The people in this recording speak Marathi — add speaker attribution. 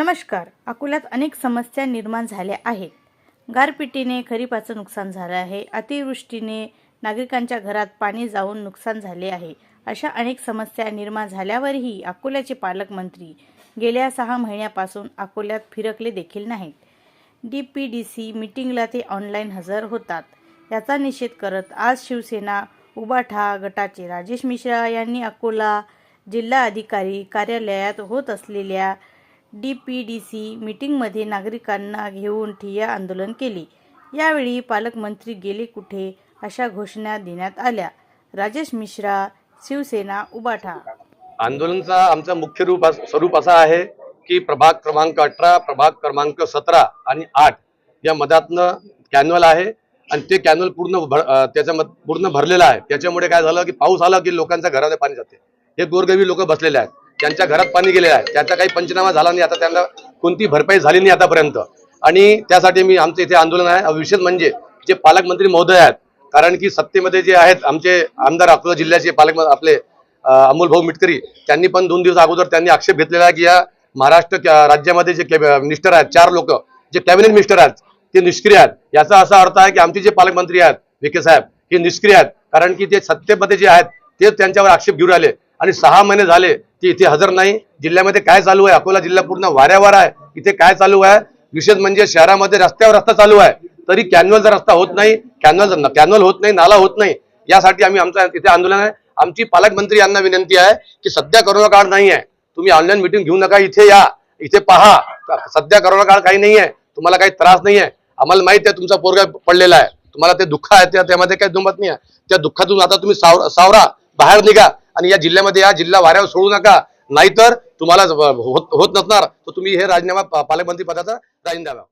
Speaker 1: नमस्कार. अकोल्यात अनेक समस्या निर्माण झाल्या आहेत. गारपिटीने खरीपाचं नुकसान झालं आहे. अतिवृष्टीने नागरिकांच्या घरात पाणी जाऊन नुकसान झाले आहे. अशा अनेक समस्या निर्माण झाल्यावरही अकोल्याचे पालकमंत्री गेल्या सहा महिन्यापासून अकोल्यात फिरकले देखील नाहीत. डी पी डी सी मिटिंगला ते ऑनलाईन हजर होतात. याचा निषेध करत आज शिवसेना उबाठा गटाचे राजेश मिश्रा यांनी अकोला जिल्हा अधिकारी कार्यालयात होत असलेल्या डी पी डी सी मीटिंगमध्ये नागरिकांना घेऊन ठिय्या आंदोलन केली. यावेळी पालकमंत्री गेले कुठे अशा घोषणा देण्यात आल्या. राजेश मिश्रा शिवसेना उबाठा.
Speaker 2: आंदोलनचा आमचा मुख्य रूप अस- स्वरूप असा आहे की प्रभाग क्रमांक अठरा प्रभाग क्रमांक सतरा आणि आठ या मधातनं कॅन्युअल आहे आणि ते कॅन्युअल पूर्ण भर अं, पूर्ण भरलेलं आहे. त्याच्यामुळे काय झालं की पाऊस आला की लोकांच्या घरामध्ये पाणी जाते. हे गोरगरीब लोक बसलेले आहेत. त्यांच्या घरात पाणी गेलेलं आहे. त्याचा काही पंचनामा झाला नाही. आता त्यांना कोणती भरपाई झाली नाही आतापर्यंत. आणि त्यासाठी मी आमचं इथे आंदोलन आहे. विशेष म्हणजे जे पालकमंत्री महोदय आहेत कारण की सत्तेमध्ये जे आहेत आमचे आमदार अकोला जिल्ह्याचे पालक आपले अमोल भाऊ मिटकरी त्यांनी पण दोन दिवस अगोदर त्यांनी आक्षेप घेतलेला आहे की या महाराष्ट्र राज्यामध्ये जे मिनिस्टर आहेत चार लोक जे कॅबिनेट मिनिस्टर आहेत ते निष्क्रिय आहेत. याचा असा अर्थ आहे की आमचे जे पालकमंत्री आहेत विखे साहेब हे निष्क्रिय आहेत. कारण की ते सत्तेमध्ये जे आहेत ते त्यांच्यावर आक्षेप घेऊन राहिले आणि सहा महिने झाले की इथे हजर नाही. जिल्ह्यामध्ये काय चालू आहे? अकोला जिल्हा पूर्ण वाऱ्यावर आहे. इथे काय चालू आहे? विशेष म्हणजे शहरामध्ये रस्त्यावर रस्ता चालू आहे. तरी कॅन्युअलचा रस्ता होत नाही. कॅन्युअल कॅन्युअल होत नाही नाला होत नाही. यासाठी आम्ही आमचं इथे आंदोलन आहे. आमची पालकमंत्री यांना विनंती आहे की सध्या करोना काळ नाही आहे. तुम्ही ऑनलाईन मिटिंग घेऊ नका. इथे या. इथे पहा. सध्या करोना काळ काही नाही आहे. तुम्हाला काही त्रास नाही आहे. आम्हाला माहीत आहे तुमचा पोरगा पडलेला आहे. तुम्हाला ते दुःख आहे. त्या- त्यामध्ये काही दुमत नाही आहे. त्या दुःखातून आता तुम्ही सावर सावरा. बाहेर निघा. आणि या जिल्ह्यामध्ये या जिल्हा वाऱ्यावर सोडू नका. नाहीतर तुम्हाला होत होत नसणार. तर तुम्ही हे राजीनामा पालकमंत्री पदाचा राजीनामा द्यावा